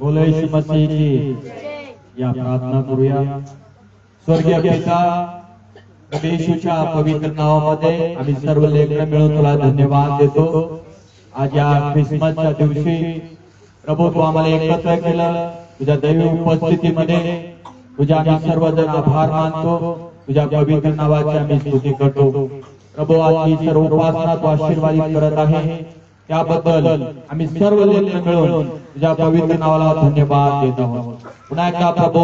बोलो यीशु मसीह की या प्रार्थना करूया। स्वर्गीय पिता येशूच्या पवित्र नावामध्ये आम्ही सर्व लेकर मिळून तुला धन्यवाद देतो. आज या ख्रिसमसच्या दिवशी प्रभू तू आम्हाला एकत्र केलं. तुझ्या दैवी उपस्थितीमध्ये तुझ्या आम्ही सर्वजण आभार मानतो. तुझ्या पवित्र नावाची आम्ही स्तुती करतो. प्रभू, आज ही सर्व उपासना तू आशीर्वादित करत आहे. त्याबद्दल आम्ही सर्व मिळून तुझ्या पवित्र नावाला धन्यवाद देत आहोत. पुन्हा एकदा प्रभू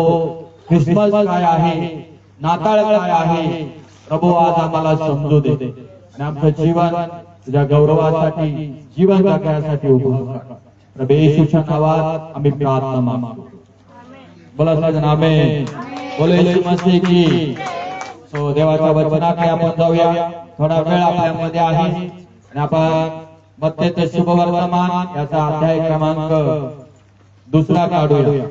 ख्रिसमस काय आहे? नाताळ काय आहे? प्रभू आज आम्हाला समजू दे. आणि आमचं जीवन तुझ्या गौरवासाठी जीवन जगण्यासाठी उभं कर येशूच्या नावात आम्ही प्रार्थना मागतो. बोला सजन आमेन. बोलो येशू की. सो देवाच्या वचनाकडे आपण जाऊया. थोडा वेळ आपल्यामध्ये आहे. आणि आपण मत्तेचे शुभ वर्तमान याचा अध्याय क्रमांक दुसरा काढूया.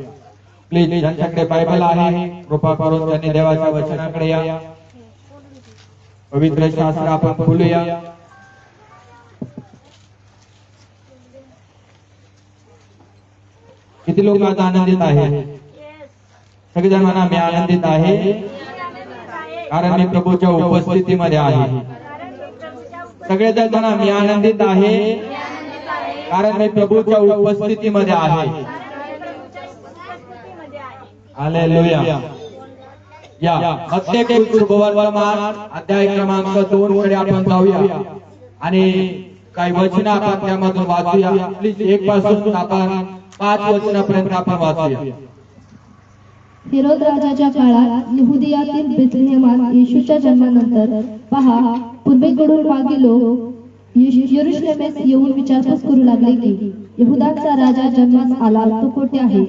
प्लीज ज्यांच्याकडे बायबल आहे कृपा करून त्यांनी देवाच्या वचनाकडे या. पवित्र शास्त्र आपण खुलूया किती लोक आज आनंदित आहे? सगळेजण म्हणा मी आनंदित आहे. कारण मी प्रभूच्या उपस्थितीमध्ये आहे. सगळेजण म्हणा मी आनंदित आहे. कारण मी प्रभूच्या उपस्थितीमध्ये आहे. हालेलुया या. प्रत्येक अध्याय क्रमांक दोन कडे आपण जाऊया. आणि काही वचन आपण त्यामधून वाचूया. प्लीज एक पासून आपण पाच वचनापर्यंत आपण वाचूया. हिरोद राजाच्या काळात यहुदियातील बेथलेहमात येशूच्या जन्मानंतर पहा पूर्वेकडून मागे लोक येशू- यरुशलेमेस येऊन विचारपूस करू लागले की यहुदाचा राजा जन्मास आला तो कोठे आहे?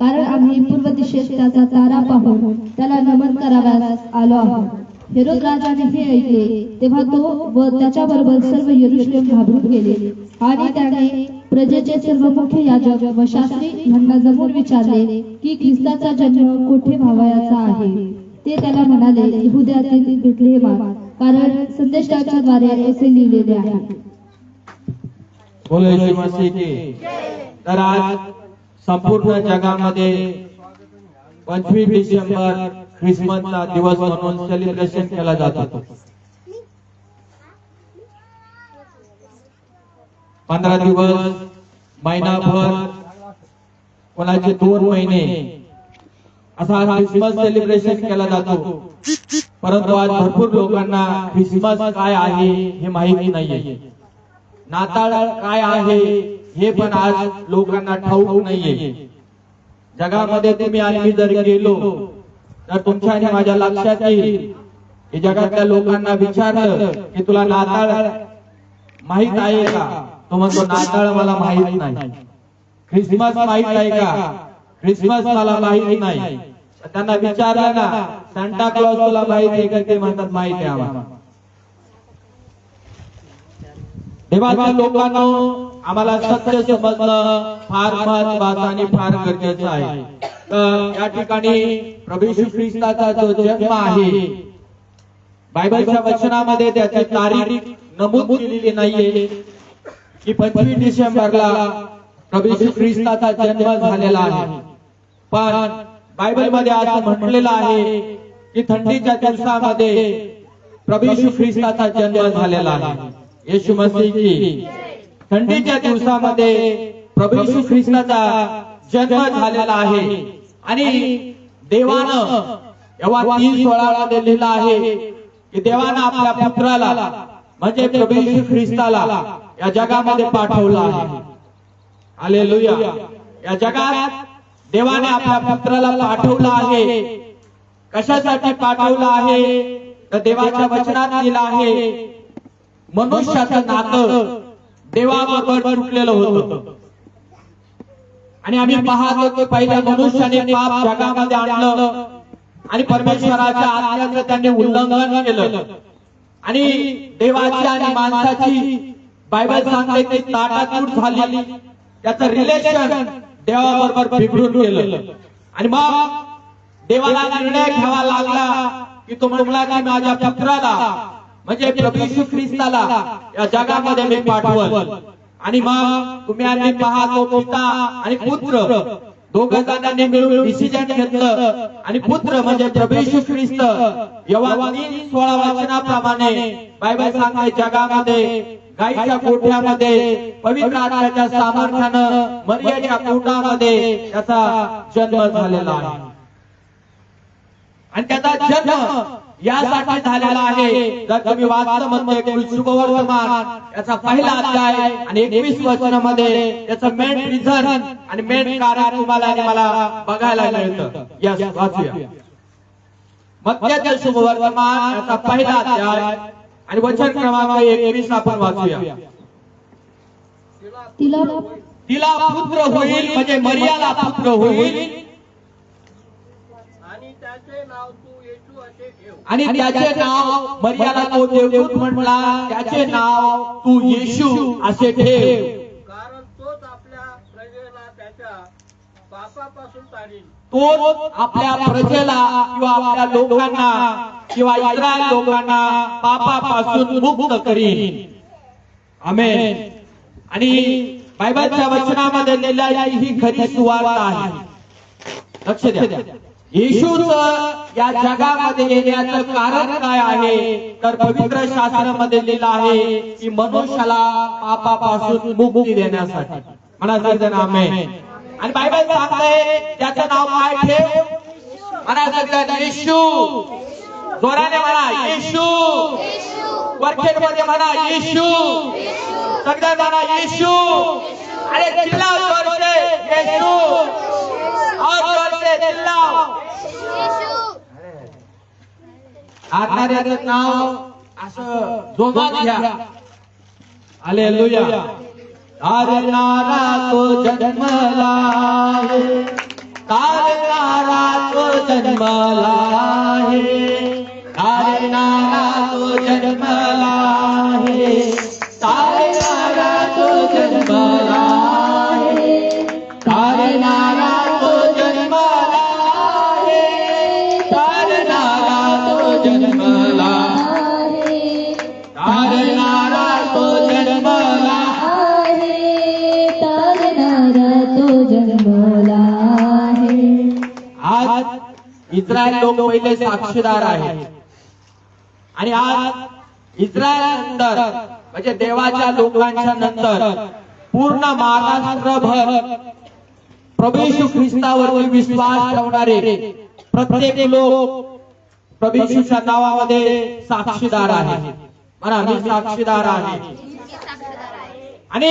कारण आम्ही पूर्व दिशेस त्याचा तारा पाहून त्याला नमन कराव्यास आलो आहोत. हेरोद राजाने हे ऐकले तेव्हा तो व त्याच्याबरोबर सर्व यरुशलेम घाबरून गेले आणि त्याने प्रजेचे सर्व मुख्य याजक व शास्त्री यांना जमून विचारले की ख्रिस्ताचा जन्म कोठे व्हावयाचा आहे? ते त्याला म्हणाले यहुद्यातील बेथलेहेमात कारण संदेशाच्या द्वारे असे लिहिलेले आहे. तर आज संपूर्ण जगामध्ये पंचवीस डिसेंबर ख्रिसमसचा दिवस म्हणून सेलिब्रेशन केला जातो पंधरा दिवस महिनाभर कोणाचे दोन महिने असा हा ख्रिसमस सेलिब्रेशन केला जातो. परंतु आज भरपूर लोकांना ख्रिसमस काय आहे हे माहिती नाहीये. नाताळ काय आहे हे पण आज लोकांना ठाऊक नाहीये. जगामध्ये तुम्ही आणि मी जर गेलो तर तुमच्या आणि माझ्या लक्षात येईल की जगातल्या लोकांना विचारलं की तुला नाताळ माहीत आहे का? तो म्हणतो नाताळ मला माहीत नाही. ख्रिसमस माहीत आहे का? ख्रिसमस मला माहीत नाही. त्यांना विचारलं ना सांता क्लॉज तुला माहीत आहे का? ते म्हणतात माहीत आहे आम्हाला. देवाच्या लोकांना आम्हाला सत्य समजणं फार महत्वाचं आणि फार गरजेचं आहे. तर या ठिकाणी प्रभू येशू ख्रिस्ताचा जो जन्म आहे बायबलच्या वचनामध्ये त्याची तारीख नमूद केलेली नाहीये की पंचवीस डिसेंबरला प्रभू येशू ख्रिस्ताचा जन्म झालेला आहे. पण बायबलमध्ये असं म्हटलेलं आहे की थंडीच्या दिवसामध्ये प्रभू येशू ख्रिस्ताचा जन्म झालेला आहे. येशू मसीह. थंडीच्या दिवसामध्ये प्रभू येशू ख्रिस्ताचा जन्म झालेला आहे. आणि देवानं तेव्हा तीन सोळाला दिलेला आहे की देवानं आपल्या पुत्राला म्हणजे प्रभू येशू ख्रिस्ताला या जगामध्ये पाठवलं आहे. आले या जगात देवाने आपल्या पुत्राला पाठवलं आहे. कशासाठी पाठवलं आहे? तर देवाच्या वचनात लिहिलं आहे मनुष्याचं नातं देवाबरोबर तुटलेलं होतं आणि आम्ही पाहतो की पहिल्या मनुष्याने पाप जगामध्ये आणलं आणि परमेश्वराच्या आज्ञाचं त्यांनी उल्लंघन केलं. आणि देवाची आणि माणसाची बायबल सांगते की ताटातूट झाली त्याचं रिलेशन देवाबरोबर बिघडून गेलं. आणि मग देवाला निर्णय घ्यावा लागला की तो म्हणला की माझ्या पुत्राला म्हणजे प्रभू येशू ख्रिस्ताला या जगामध्ये मी पाठवल. आणि मग तुम्ही आणि तो पिता आणि पुत्र दोघ जणांनी मिळून डिसिजन घेतलं. आणि पुत्र म्हणजे प्रभू ख्रिस्त. यवा तीन सोळा वचनाप्रमाणे बायबल सांगते जगामध्ये गाईच्या कोठ्यामध्ये पवित्र आत्म्याच्या सामर्थ्यानं मर्याच्या कोटामध्ये त्याचा जन्म झालेला आहे. आणि त्याचा जन्म यासाठी झालेला आहे. जर तुम्ही याचा पहिला अध्याय आणि एकवीस वचनमध्ये त्याचं मेन रिझन आणि मेन कारण तुम्हाला मला बघायला मिळतं. यस वाचूया. मध्याचं शुभवर्तमान याचा पहिला अध्याय आणि वचन क्रमांक एकवीस आपण वाचूया. तिला तिला पुत्र होईल म्हणजे मरियाला पुत्र होईल. आणि त्याचे नाव तू येशू असे ठेव. आणि त्याचे नाव मर्यादा तो देवदूत म्हटला त्याचे नाव तू येशू असे ठेव. कारण तोच आपल्या प्रजेला त्याच्या पापापासून तारील तोच आपल्या प्रजेला किंवा आपल्या लोकांना किंवा इस्रायल लोकांना पापापासून मुक्त करीन. आमेन. आणि बायबलच्या वचनामध्ये लिहिलेली ही खरी सुवार्ता आहे. लक्ष द्या. येशूच या जगामध्ये येण्याचं कारण काय आहे? तर पवित्र शास्त्रामध्ये लिहिलं आहे की मनुष्याला पापापासून मुक्ती देण्यासाठी. म्हणा सगळं आमेन. आणि बायबल सांगताय त्याचं नाव काय ठेव? म्हणा येशू. जोराने म्हणा येशू. वर्षेटमध्ये म्हणा येशू. सगळ्या म्हणा येशू. अरे जिल्हा जोरसे येशू. और आधार्याचं नाव असं जोमात आले लुया तारणारा तो जन्मला आहे तारणारा तो जन्मला आहे तारणारा तो जन्मला आहे तारणारा तो जन्म इस्रायल लोक पहिले साक्षीदार आहेत. आणि आज इस्रायल नंतर म्हणजे देवाच्या लोकांच्या नंतर पूर्ण महाराष्ट्रभर प्रभू येशू ख्रिस्तावरती विश्वास ठेवणारे प्रत्येक लोक प्रभू येशूच्या नावामध्ये साक्षीदार आहे म्हणा मी साक्षीदार आहे. आणि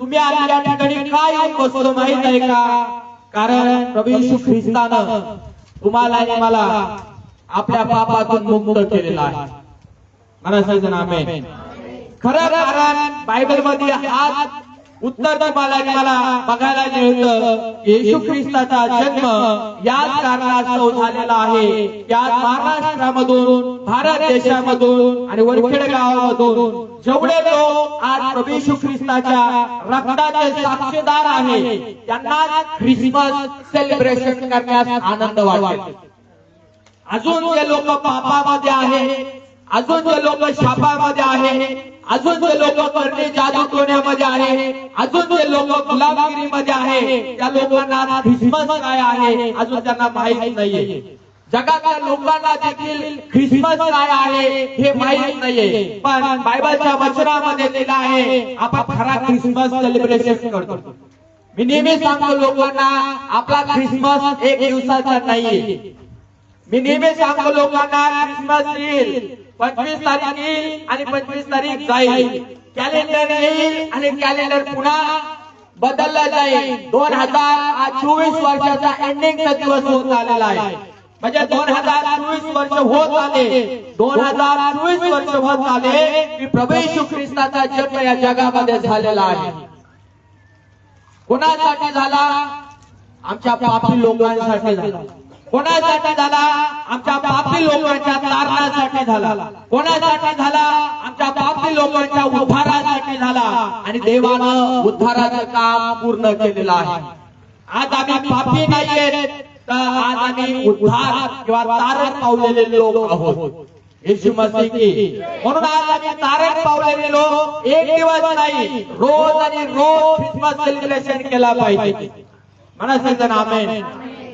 तुम्ही आज ठिकाणी काय येऊन माहीत आहे का? कारण प्रभू येशू ख्रिस्तानं तुम्हाला आणि मला आपल्या पापातून मुक्त केलेला आहे. मला सजन आमेन खरं कारण बायबलमध्ये आज उत्तर तुम्हाला मला बघायला मिळतं. येशू ख्रिस्ताचा जन्म याच कारणास्तव झालेला आहे. याच महाराष्ट्रामधून भारत देशामधून आणि वरखेड गावामधून जेवढे लोक आज प्रभू येशू ख्रिस्ताच्या रक्ताचे साक्षीदार आहे त्यांना ख्रिसमस सेलिब्रेशन करण्यास आनंद वाटतो अजून जे लोक पापामध्ये आहे अजून जे लोक शापामध्ये आहे अजून जे लोक करणे जादू टोण्यामध्ये आहे अजून जे लोक गुलामगिरीमध्ये आहे त्या लोकांना ख्रिसमस काय आहे अजून त्यांना माहीत नाहीये. जगातल्या लोकांना देखील ख्रिसमस काय आहे हे माहीत नाहीये. पण बायबलच्या वचनामध्ये दिलं आहे आपण खरा ख्रिसमस सेलिब्रेशन करतो. मी नेहमी सांगतो लोकांना आपला ख्रिसमस एक दिवसाचा नाहीये. मी नेहमी सांगतो लोकांना ख्रिसमस येईल पंचवीस तारीख येईल आणि पंचवीस तारीख जाईल. कॅलेंडर येईल आणि कॅलेंडर पुन्हा बदलला जाईल. दोन हजार चोवीस वर्षाचा एंडिंगचा दिवस होत आलेला आहे. म्हणजे दोन हजार चोवीस वर्ष होत आले. दोन हजार चोवीस वर्ष होत आले. की प्रभू ख्रिस्ताचा जन्म या जगामध्ये झालेला आहे. कोणासाठी झाला? आमच्या पापी लोकांसाठी झाला. कोणासाठी झाला? आमच्या पापी लोकांच्या तारणासाठी झाला. कोणासाठी झाला? आमच्या पापी लोकांच्या उद्धारासाठी झाला. आणि देवानं उद्धाराचं काम पूर्ण केलेलं आहे. आज आम्ही पापी नाहीये तर आज आम्ही उद्धार किंवा तारण पावलेले लोक आहोत. येशू मसीह की. म्हणून आज आम्ही तारण पावलेले लोक एक दिवस नाही रोज आणि रोज ख्रिसमस सेलिब्रेशन केला पाहिजे. म्हणा आमेन.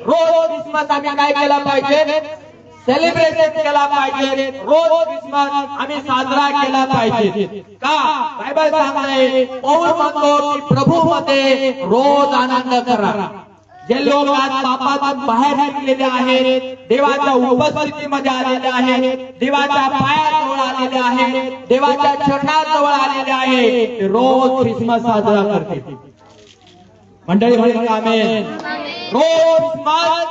रोज क्रिसमस आम्ही काय केला पाहिजे. सेलिब्रेशन केला पाहिजे. रोज क्रिसमस आम्ही साजरा केला पाहिजे. का? बायबल सांगते पौर म्हणतो प्रभू मध्ये रोज आनंद करा. जे लोक आज पापातून बाहेर निघलेले आहेत देवाच्या उपस्थितीमध्ये आलेले आहेत देवाच्या पायाजवळ आलेले आहेत देवाच्या चरणाजवळ आलेले आहे रोज क्रिसमस साजरा करते मंडळी म्हणजे आम्ही रोज मत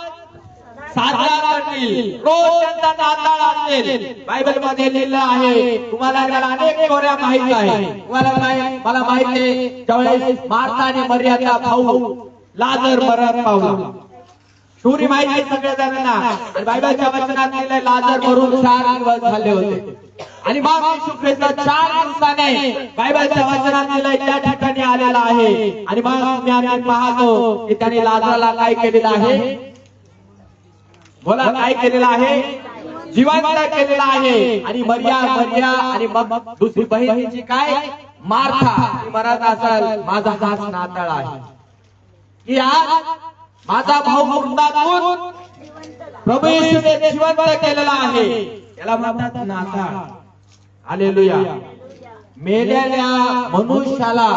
साजरा करतील रोज त्यांचा नाताळ असेल. बायबलमध्ये लिहिलं आहे तुम्हाला त्याला अनेक स्टोऱ्या माहीत आहे. तुम्हाला मला माहीत आहे ज्यावेळेस मार्था आणि मर्यादा भाऊ लाजर मरण पावला. शूरी माहीत आहे सगळ्या जणांना बायबलच्या वचनात लिहिलंय लाजर मरून चार दिवस झाले होते. आणि मग शुक्रेचा चार दिवसाने बायबलच्या वचनात लिहिलंय त्या आहे. आणि मग तुम्ही आम्ही पाहतो की त्याने लाजराला काय केलेलं आहे? बोला काय केलेलं आहे? जिवंत केलेला आहे? आणि मर्या मर्या आणि मग दुसरी बहिणीची काय? मार्था. ती म्हणत असाल माझा हाच नाताळ आहे. की आज माझा भाऊ मृतातून प्रभू येशूने जिवंत केलेला आहे? त्याला म्हणतात नाताळ. आलेलुया मेलेल्या मनुष्याला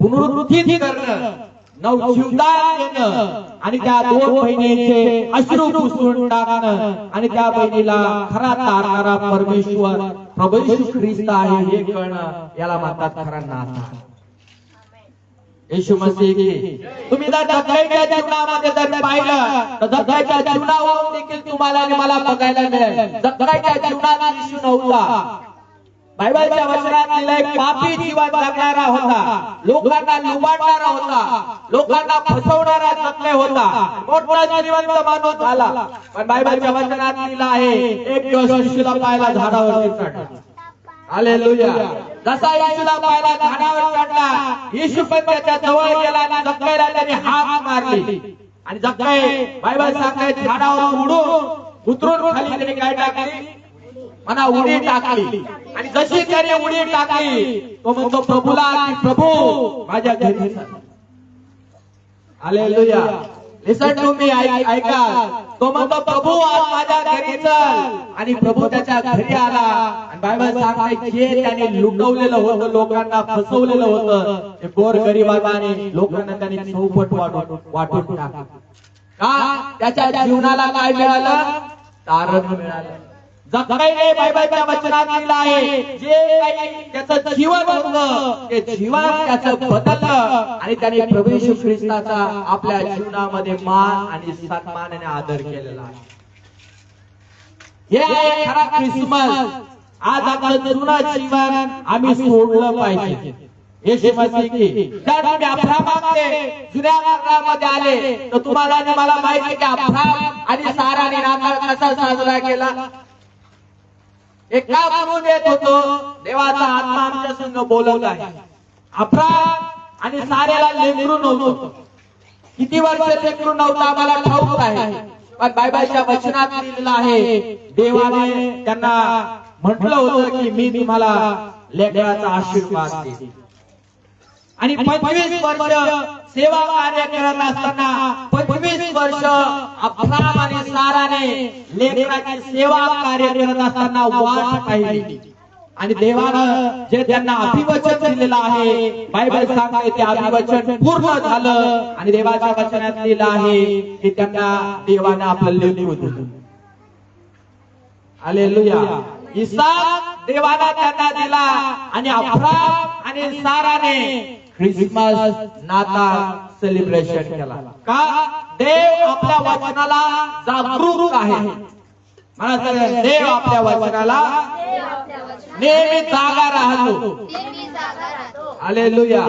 पुनरुत्थित करणं नवजीवदान देणं आणि त्या दोन बहिणीचे अश्रू पुसून टाकणं आणि त्या बहिणीला खरा तारणारा परमेश्वर प्रभू येशू ख्रिस्त आहे हे कळणं याला म्हणतात खरा नाता. येशू मसीह तुम्ही जर जगायच्या जीवनामध्ये जर पाहिलं तर जगायच्या जीवनावरून देखील तुम्हाला आणि मला बघायला मिळेल. जगायच्या जीवनात येशू नव्हता. बायबलच्या वचनात लिहिलंय पापी जीवन जगणारा होता. लोकांना लुबाडणारा होता. लोकांना फसवणारा जगले होता. मोठा जिवंत माणूस झाला. पण बायबलच्या वचनात लिहिलं आहे एक दिवस शिशूला पाहायला झाडावर चढला. हालेलुया. जसा येशूला पाहायला झाडावर चढला येशू पण त्याच्याजवळ गेला आणि जक्कायला त्याने हाक मारली. आणि जक्काय बायबल सांगाय झाडावर उडून उतरून खाली त्याने काय टाकली? म्हणा उडी टाकली. आणि जशी त्याने उडी टाकली तो म्हणतो प्रभूला प्रभू माझ्या घरी हालेलुया. लिसन टू मी ऐका तो म्हणतो प्रभू आज माझ्या घरी चल. आणि प्रभू त्याच्या घरी आला. आणि बायबल सांगते जे त्याने लुटवलेलं होतं लोकांना फसवलेलं होतं ते गोर गरिबाने लोकांना त्याने चौपट वाटून वाटून टाकलं. का? त्याच्या जीवनाला काय मिळालं? तारण मिळालं. जगाईने बायबलच्या वचनात दिलं आहे जे काही त्याचं जीवन होतं ते जीवन त्याचं बदललं आणि त्याने प्रभू येशू ख्रिस्ताचा आपल्या जीवनामध्ये मान आणि सन्मानाने आदर केलेला आहे. हे आहे खरा ख्रिसमस आज आपलं जुना जीवन आम्ही सोडलं पाहिजे. येशू मसीह की जर तुम्ही अब्रामामध्ये जुन्या कारणामध्ये आले तर तुम्हाला मला माहिती की अभ्राम आणि साराने नाताळ कसा साजरा केला? एक का देत होतो देवाचा आत्मा आमच्या संघ बोलत आहे. अब्राम आणि साऱ्याला लेकरू नव्हतं. किती वर्ष लेकरू नव्हतं आम्हाला ठाऊक आहे. पण बायबाईच्या वचनात लिहिलेलं आहे देवाने त्यांना म्हटलं होतं की मी तुम्हाला लेकराचा आशीर्वाद आणि पंचवीस वर्ष सेवा कार्य करत असताना पंचवीस वर्ष अफराम आणि साराने लेखनाची सेवा कार्य करत असताना वाट पाहिली. आणि देवानं जे त्यांना अभिवचन दिलेलं आहे बायबल सांगते ते अभिवचन पूर्ण झालं आणि देवाच्या वचनात लिहिलं आहे की त्यांना देवानं आपलं लेकरू दिलं. हालेलुया. इसाक देवाला त्यांना दिला आणि अफराम आणि साराने ख्रिसमस नाताळ सेलिब्रेशन केला. का? देव आपल्या वचनाला जागरूक आहे. मला सांगा, देव आपल्या वचनाला नेहमी जागा राहतो. लुया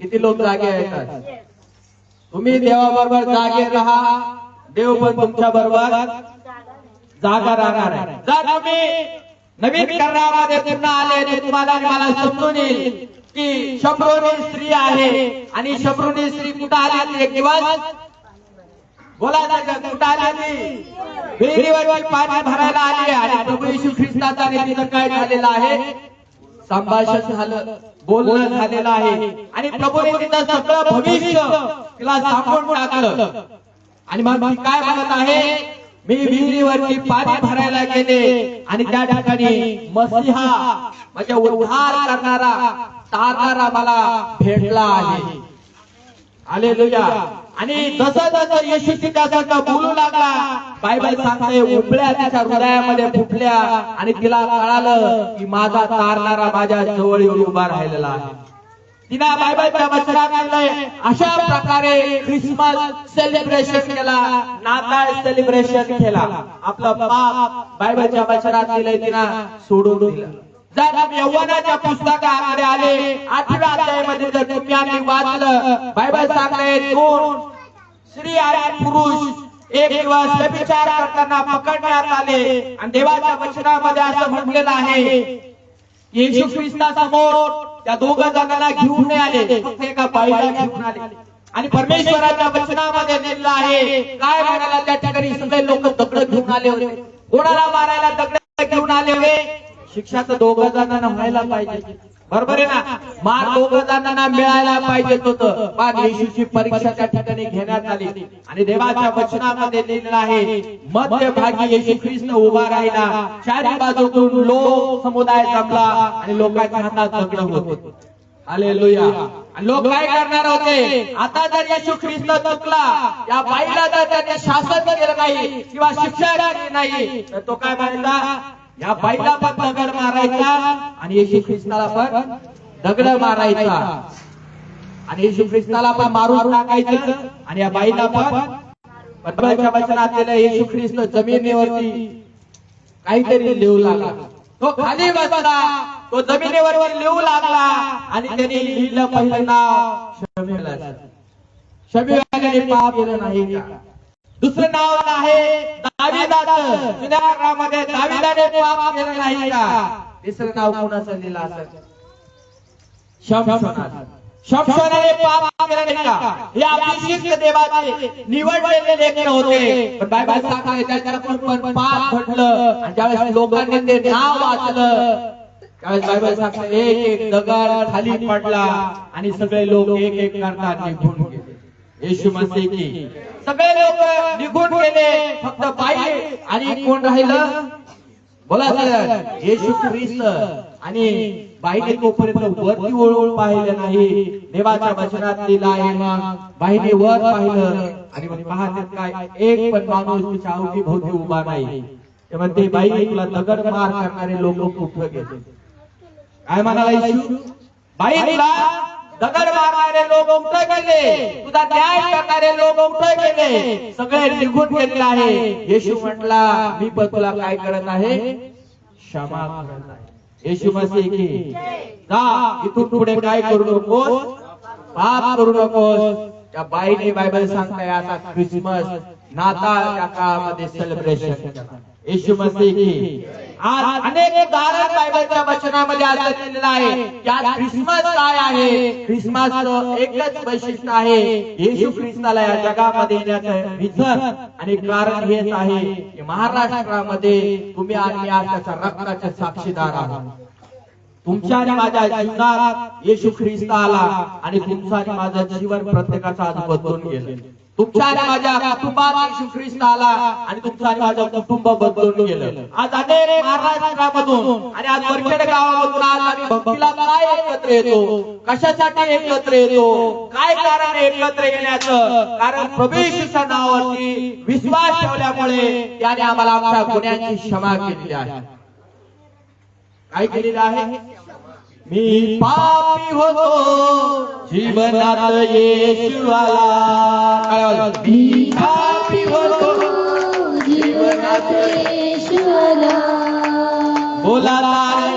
किती लोक जागे येतात. तुम्ही देवाबरोबर जागे राहा. देव पण तुमच्या बरोबर जागा राहणार आहे. जर तुम्ही. नवीन करण्यामध्ये पुन्हा आले तर तुम्हाला मला समजून येईल. की शंभरोनी स्त्री आहे आणि शंभरोनी स्त्री कुठं आली? एक दिवस. बोला ना कुठं आली ती विहिरीवरची पाणी भरायला आली आणि प्रभू येशू ख्रिस्ताचा आणि तिथं काय झालेलं आहे? संभाषण झालं बोलणं झालेलं आहे. आणि प्रभूने तिचं सगळं भविष्य तिला सांगून टाकलं. आणि मग काय म्हणत आहे? मी विहिरीवरती पाणी भरायला गेले आणि त्या ठिकाणी मसिहा म्हणजे उद्धार करणारा तारणारा मला भेटला आहे. आले आणि जसं जसं येशू तिच्यासारखा बोलू लागला बायबल सांगते उभळ्या तिच्या हृदयामध्ये फुटल्या आणि तिला कळालं की माझा तारणारा माझ्या जवळ येऊन उभा राहिलेला आहे. तिला बायबलच्या वचनात लिहिलंय अशा प्रकारे ख्रिसमस सेलिब्रेशन केला. नाताळ सेलिब्रेशन केला. आपलं पाप बायबलच्या वचनात दिलंय तिला सोडून दिलं. जर तुम्ही यव्वनाच्या पुस्तकाकडे आले आठव्या अध्यायामध्ये जर तुम्ही आम्ही वाचलं बायबल सांगते दोन स्त्री आणि पुरुष एक दिवस व्यभिचार करताना पकडण्यात आले आणि देवाच्या वचनामध्ये असं म्हटलेलं आहे येशू ख्रिस्तासमोर त्या दोघ जणांना घेऊन नाही आले फक्त एका बाईला घेऊन आले. आणि परमेश्वराच्या वचनामध्ये लिहिलं आहे काय म्हणाला त्या ठिकाणी सगळे लोक दगड घेऊन आले होते. कोणाला मारायला दगड घेऊन आले होते? शिक्षा तर दोघ जणांना व्हायला पाहिजे. बरोबर आहे ना? मार दोघ जणांना मिळायला पाहिजे होतं. पण येशूची परीक्षा त्या ठिकाणी घेण्यात आली. आणि देवाच्या वचनामध्ये लिहिलेलं आहे मध्यभागी येशू ख्रिस्त उभा राहिला. चारी बाजूकडून लोक समुदाय जमला आणि लोकांच्या हातात दगड होते हालेलुया. आणि लोक काय करणार होते? आता जर येशू ख्रिस्त चुकला या बाईला जर त्याने शासन केलं नाही किंवा शिक्षा नाही तर तो काय म्हणायचा या बाईला पण दगड मारायचा आणि येशू ख्रिस्ताला पण दगड मारायचा. आणि येशू ख्रिस्ताला पण मारून टाकायचं आणि या बाईला पण पद्माच्या वचनात लिहिलं येशू ख्रिस्त जमिनीवरती काहीतरी लिहू लागला. तो खाली बसला तो जमिनीवर लिहू लागला आणि त्याने लिहिलं पहिलं नाव शमीएल शमीएलने पाप केलं नाही का? दुसरं नाव आहे दाविदाचं. जुन्या काळामध्ये दाविदाने पाप केलं नाही का? तिसरं नाव कोणाचं लिहिलं असं शमशोनाचं. शमशोनाने पाप केलं नाही का? हे अभिषिक्त देवाचे निवडलेले लेखन होते. पण बायबल सांगते त्याच्याकडून पण पाप घडलं. आणि ज्यावेळेस लोकांनी ते नाव वाचलं त्यावेळेस बायबल सांगते एक एक दगड खाली पडला आणि सगळे लोक एक एक करतात निघून गेले. येशू म्हणते की सगळे लोक निघून गेले फक्त बाई आणि कोण राहिलं? बोला सर येशू ख्रिस्त. आणि बाईने तोपर्यंत वरती वळून पाहिलं नाही. देवाच्या वचनात लिहिला आहे मग बाईने वर पाहिलं. आणि मग पाहते काय एक पण माणूस तिच्या अवती भोवती उभा नाही. ते म्हणते बाई तुला दगड मार करणारे लोक कुठं गेले? काय म्हणाला येशू? बाई तुला दगड मारणारे लोक उमटे गेले. तुझा न्याय करणारे लोक उमटे गेले. सगळे निघून गेले आहे. येशू म्हटला मी पण तुला काय करत आहे? क्षमा करत आहे. येशू मसीह की जा इथून पुढे काय करू नकोस? पाप करू नकोस. त्या बाईने बायबल सांगताय आता क्रिसमस नाताळ या काळामध्ये सेलिब्रेशन केलं येशू मसीह. की आज अनेक उदाहरण बायबलच्या वचनामध्ये असं लिहिलेलं आहे की आज ख्रिसमस काय आहे? ख्रिसमस एकच वैशिष्ट्य आहे येशू ख्रिस्ताला या जगामध्ये येण्याचं रिझन आणि कारण हेच आहे की महाराष्ट्रामध्ये तुम्ही आणि आज त्याच्या रक्ताचे साक्षीदार आहात. तुमच्या आणि माझ्या जीवनात येशू ख्रिस्त आला आणि तुमचा आणि माझं जीवन प्रत्येकाचा आज बदलून गेलं. तुमच्या आणि माझ्या कुटुंबात येशू ख्रिस्त आला आणि तुमचं आणि माझं कुटुंब बदलून गेलं आज अनेक महाराष्ट्रामधून आणि आज वरखेड गावामधून आज आम्ही भक्तीला काय एकत्र येतो? कशासाठी एकत्र येतो? काय कारण एकत्र येण्याचं? कारण प्रभू येशूच्या नावावरती विश्वास ठेवल्यामुळे त्याने आम्हाला आमच्या गुन्ह्यांची क्षमा केलेली आहे. काय केलेलं आहे? मी पापी होतो जीवनात येशू आला मी पापी होतो जीवनात येशू आला. बोला